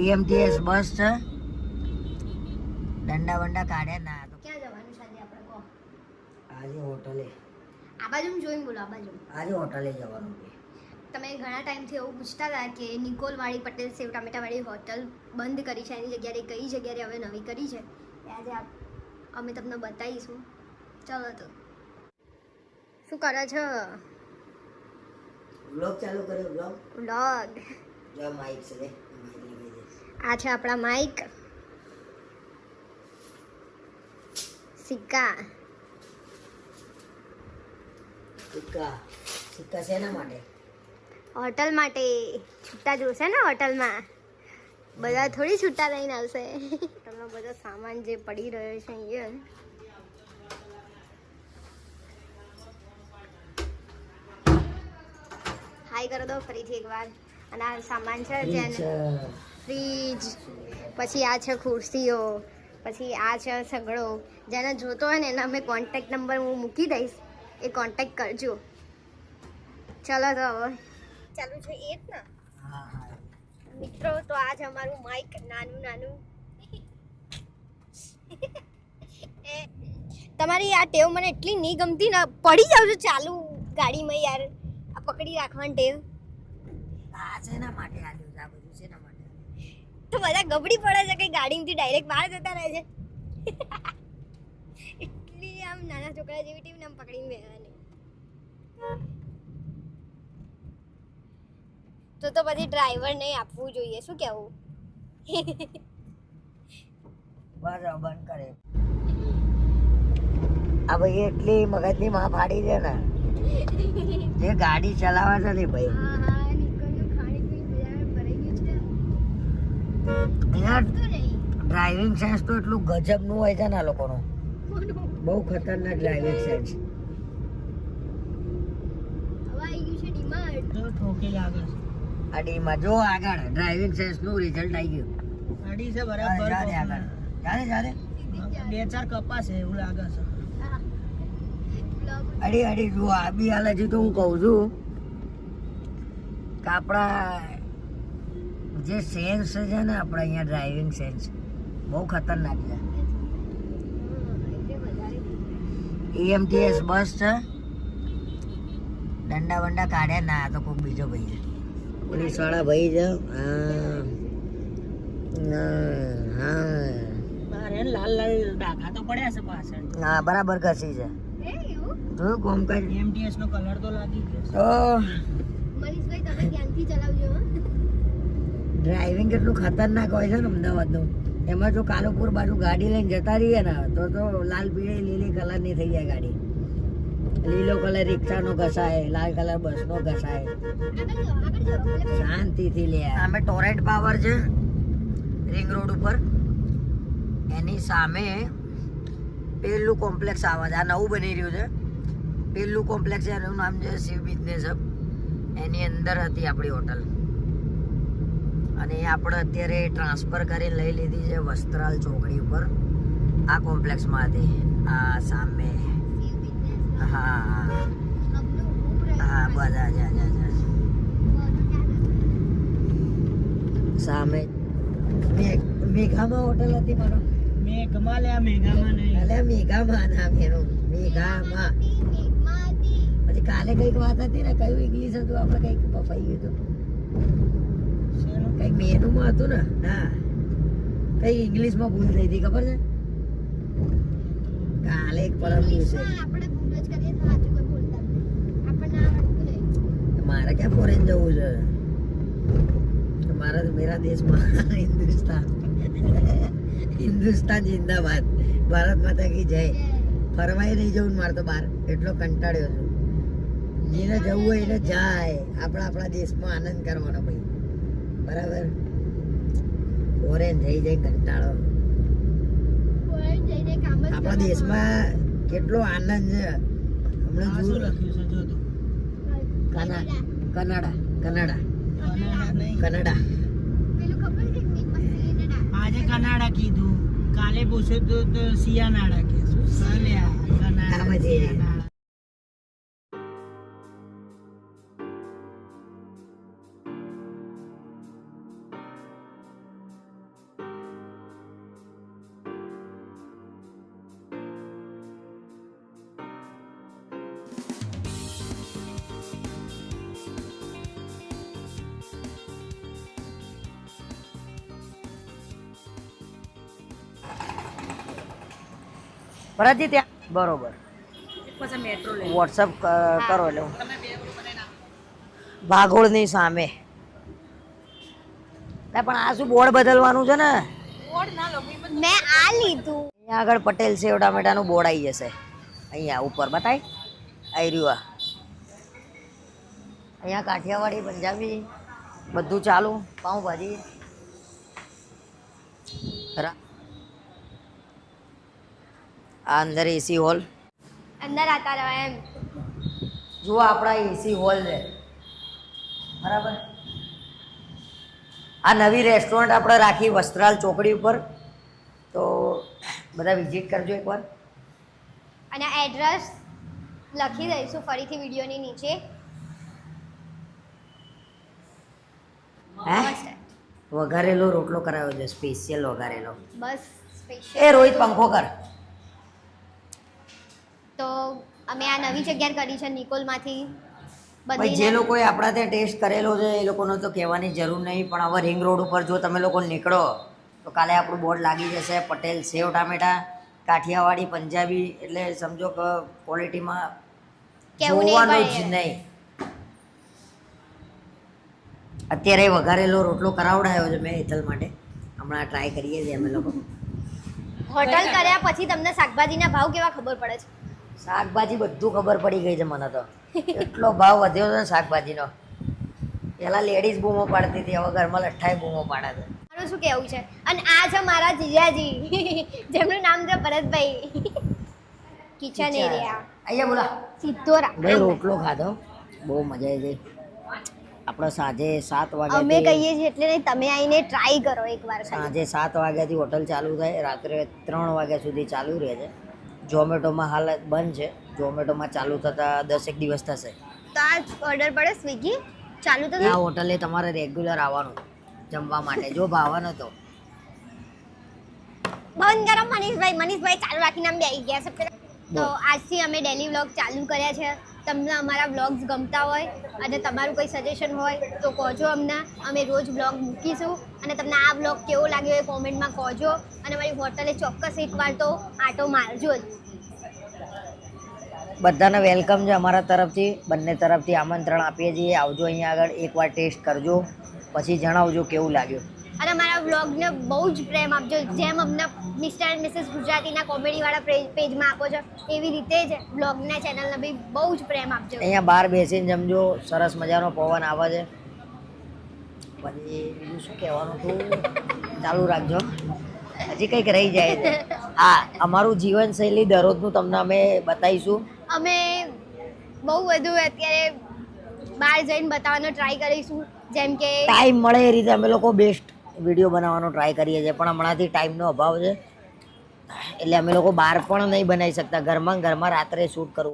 ઈએમટીએસ બસ છે. દંડા વંડા કાઢ્યા ના ક્યાં જવાનું છે આજે આપણે? કહો આજે હોટલે. આ બાજુ જોઈને બોલો આ બાજુ આજે હોટલે જવાનું છે. તમે ઘણા ટાઈમથી એવું પૂછતા હતા કે નિકોલવાળી પટેલ સેવ ટામેટાવાળી હોટલ બંધ કરી છે એની જગ્યાએ કઈ જગ્યાએ હવે નવી કરી છે? આજે અમે તમને બતાવીશું. ચાલો તો. શું કરે છે? બ્લોગ ચાલુ કર્યો બ્લોગ? વ્લોગ જો માઇક છે લે આ છે આપણા માઇક સિક્કા. સિક્કા. સિક્કા શેના માટે? હોટલ માટે. છૂટા જોશે ને હોટલમાં? બધા થોડી છૂટા લઈને આવશે. હોટલનો બધો સામાન જે પડી રહ્યો છે અહીંયા. હાઈ કરો દો ફરીથી એકવાર. અને આ સામાન છે જેને ફ્રીજ પછી આ છે ખુરશીઓ. પછી આ છે સગડો. જેને જોતો હોય ને એના અમે કોન્ટેક્ટ નંબર હું મૂકી દઈશ. એ કોન્ટેક્ટ કરજો. ચલો તો હવે. ચાલુ છે એ જ ને મિત્રો તો આજ અમારું માઇક નાનું નાનું. તમારી આ ટેવ મને એટલી નહીં ગમતી ને પડી જાવ છો ચાલુ ગાડીમાં યાર. આ પકડી રાખવાની ટેવ. આ શેના માટે આલ્યું છે? આ બધું શેના માટે તો બધા ગબડી પડે છે કે ગાડીમાંથી ડાયરેક્ટ બહાર જતા રહે છે. એટલી આમ નાના છોકરા જેવી ટીમ આમ પકડીને બેવાની તો તો પછી ડ્રાઈવર નહીં આપવું જોઈએ શું કહેવું બરાબર કરે. આ ભાઈ એટલી મગજની માં ફાડી છે ને. જે ગાડી ચલાવે છે ને ભાઈ હા હા નિકોલનું ખાણીપીણી બજાર ભરાઈ ગયું છે નહીં. ડ્રાઇવિંગ સેન્સ તો એટલું ગજબનું હોય છે ને આ લોકોનું. બહુ ખતરનાક ડ્રાઇવિંગ સેન્સ અડીમાં જો આગળ ડ્રાઇવિંગ સેન્સનું રિઝલ્ટ આવી ગયું. અડી છે બરાબર આગળ. જાને જાને. બે ચાર કપાસ છે એવું લાગે છે. અડી અડી જો આ બી હાલ હજી તો હું કહું છું. કે આપણા જે સેન્સ છે ને આપણે અહીંયા ડ્રાઇવિંગ સેન્સ બહુ ખતરનાક છે. ઈએમટીએસ બસ છે. દંડા બંડા કાઢ્યા ના આ તો કોઈ બીજો ભાઈ છે. પોલીસવાળા ભાઈ છે. હા. ના, હા. બહાર હે ને લાલ લાલ ડાઘા તો પડ્યા છે હા બરાબર ઘસી છે. જોયું કોમ કરી. એમટીએસ નો કલર તો લાગી ગયો મનીષભાઈ તમે ધ્યાનથી ચલાવજો હો. ડ્રાઇવિંગ કેટલું ખતરનાક હોય છે ને અમદાવાદનું. એમાં જો કાલુપુર બાજુ ગાડી લઈને જતા રહીએ ને, તો તો લાલ પીળી, લીલી કલરની થઈ જાય ગાડી. લીલો કલર રિક્ષાનો ઘસાય, લાલ કલર બસનો ઘસાય. શાંતિથી લે. સામે ટોરેન્ટ પાવર છે રિંગ રોડ ઉપર. એની સામે પેલું કોમ્પ્લેક્સ આવે છે. આ નવું બની રહ્યું છે. પેલું કોમ્પ્લેક્સ એનું નામ છે શિવ બિઝનેસ એની અંદર હતી આપણી હોટલ અને આપણે અત્યારે ટ્રાન્સફર કરી લઈ લીધી છે વસ્ત્રાલ ચોકડી ઉપર. આ કોમ્પ્લેક્સમાં હતી આ સામે. હા. હા હા બધા જા જા જા સામે. મેઘ મેઘામાં હોટલ હતી મારો. મેઘમાં લે મેઘામાં નહીં. અલે મેઘામાં ના મેરો. મેઘામાં. પછી કાલે કંઈક વાત હતી ને કયું ઇંગ્લિશ હતું આપણે કંઈક બફાઈ ગયું હતું? કંઈક મેનુમાં હતું ને ના. કઈ ઇંગ્લિશમાં ભૂલ થઈ હતી ખબર છે? કાલે એક પરમ દિવસે મારે ક્યાં ફોરેન જવું છે? મારા મેરા દેશમાં હિન્દુસ્તાન. હિન્દુસ્તાન જિંદાબાદ. ભારત માતા કી જય. ફરવાય નહીં જવું મારે તો બહાર. એટલો કંટાળ્યો છું. જેને જવું હોય એને જાય. આપણા આપણા દેશમાં આનંદ કરવાનો ભાઈ. બરાબર? ફોરેન થઈ જાય કંટાળો. આપણા. દેશમાં કેટલો આનંદ છે. હમણાં શું લખ્યું છે જો કનાડા કનાડા. કનાડા કનાડા. આજે કનાડા કીધું. કાલે પૂછ્યું તો તો સિયાનાડા કે શું કનાડા ભરતજી ત્યાં બરોબર. વોટ્સઅપ કરો એટલે હું. ભાગોળની સામે. પણ આ શું બોર્ડ બદલવાનું છે ને? મેં આ લીધું. અહીંયા આગળ પટેલ સેવ ટામેટાનું બોર્ડ આવી જશે. અહીંયા ઉપર બતાય. આવી રહ્યું આ. અહીંયા કાઠિયાવાડી પંજાબી બધું ચાલુ. પાઉંભાજી. રા- આ અંદર એસી હોલ અંદર આતા રહો એમ. જુઓ આપણા એસી હોલ છે. બરાબર? આ નવી રેસ્ટોરન્ટ આપણે રાખી વસ્ત્રાલ ચોકડી ઉપર. તો બધા વિઝિટ કરજો એકવાર. અને એડ્રેસ લખી દઈશું ફરીથી વિડીયોની નીચે. હે? વઘારેલો રોટલો કરાવ્યો છે સ્પેશિયલ વઘારેલો. બસ સ્પેશિયલ એ રોહિત પંખો કર તો અમે આ નવી જગ્યા કરી છે નિકોલમાંથી ભાઈ જે લોકોએ આપણા ત્યાં ટેસ્ટ કરેલો છે એ લોકોને તો કહેવાની જરૂર નહીં પણ હવે રિંગ રોડ ઉપર જો તમે લોકો નીકળો તો કાલે આપણું બોર્ડ લાગી જશે પટેલ સેવ ટામેટા કાઠિયાવાડી પંજાબી એટલે સમજો કે ક્વોલિટીમાં જોવાનું જ નહીં. અત્યારે વઘારેલો રોટલો કરાવડાયો છે મેં હેતલ માટે. હમણાં ટ્રાય કરીએ છીએ અમે લોકો. હોટલ કર્યા પછી તમને શાકભાજીના ભાવ કેવા ખબર પડે છે? શાકભાજી બધું ખબર પડી ગઈ છે મને તો. એટલો ભાવ વધ્યો છે ને શાકભાજીનો. પેલા લેડીઝ બૂમો પાડતી હતી હવે ઘરમાં લઠ્ઠાઈ બૂમો પાડે છે. મારું શું કેવું છે? અને આ છે મારા જીજાજી. જેમનું નામ છે ભરતભાઈ. કિચન એરિયા અહીંયા બોલા. સિદ્ધોરા. ભાઈ રોટલો ખાધો? બહુ મજા આવી ગઈ. આપણે સાંજે સાત અમે વાગ્યાથી કહીએ છીએ એટલે નહીં તમે આવીને ટ્રાય કરો એકવાર. સાંજે સાત વાગ્યાથી હોટલ ચાલુ થાય. રાત્રે ત્રણ વાગ્યા સુધી ચાલુ રહે છે. ઝોમેટોમાં હાલ બંધ છે. ઝોમેટોમાં ચાલુ થતા દસેક દિવસ થશે. તો આ ઓર્ડર પડે સ્વિગી? ચાલુ થશે આ હોટલે તમારે રેગ્યુલર આવવાનું જમવા માટે. જો ભાવવાનો તો બંધ કરો મનીષભાઈ. મનીષભાઈ ચાલુ રાખીને આમ બેસી ગયા છે. તો આજથી અમે ડેલી વ્લોગ ચાલુ કર્યા છે. તમને અમારા વ્લોગ્સ ગમતા હોય અને તમારું કોઈ સજેશન હોય, તો કહોજો અમને. અમે રોજ વ્લોગ મૂકીશું. અને તમને આ વ્લોગ કેવો લાગ્યો એ કોમેન્ટમાં કહોજો. અને મારી હોટલે ચોક્કસ એકવાર તો આટો મારજો જ. બધાને વેલકમ છે અમારા તરફથી. બંને તરફથી આમંત્રણ આપીએ છીએ. આવજો અહીંયા આગળ. એકવાર ટેસ્ટ કરજો. પછી જણાવજો કેવું લાગ્યું. અને અમારા વ્લોગને બહુ જ પ્રેમ આપજો. જેમ અમને મિસ્ટર એન્ડ મિસિસ ગુજરાતીના કોમેડીવાળા પેજમાં આપો છો એવી રીતે જ વ્લોગના ચેનલને બી બહુ જ પ્રેમ આપજો. અહીંયા બહાર બેસીને જમજો સરસ મજાનો પવન આવે છે. પછી બીજું શું કહેવાનું હતું? ચાલુ રાખજો. હજી કંઈક રહી જાય છે. હા અમારું જીવનશૈલી દરરોજનું તમને અમે બતાવીશું. અમે બહુ બધું અત્યારે બહાર જઈને બતાવવાનો ટ્રાય કરીશું. જેમ કે ટાઈમ મળે એ રીતે અમે લોકો બેસ્ટ વીડિયો બનાવવાનો ટ્રાય કરીએ છીએ, પણ હમણાંથી ટાઈમનો અભાવ છે. એટલે અમે લોકો બહાર પણ નહીં બનાવી શકતા. ઘરમાં ઘરમાં રાત્રે શૂટ કરવું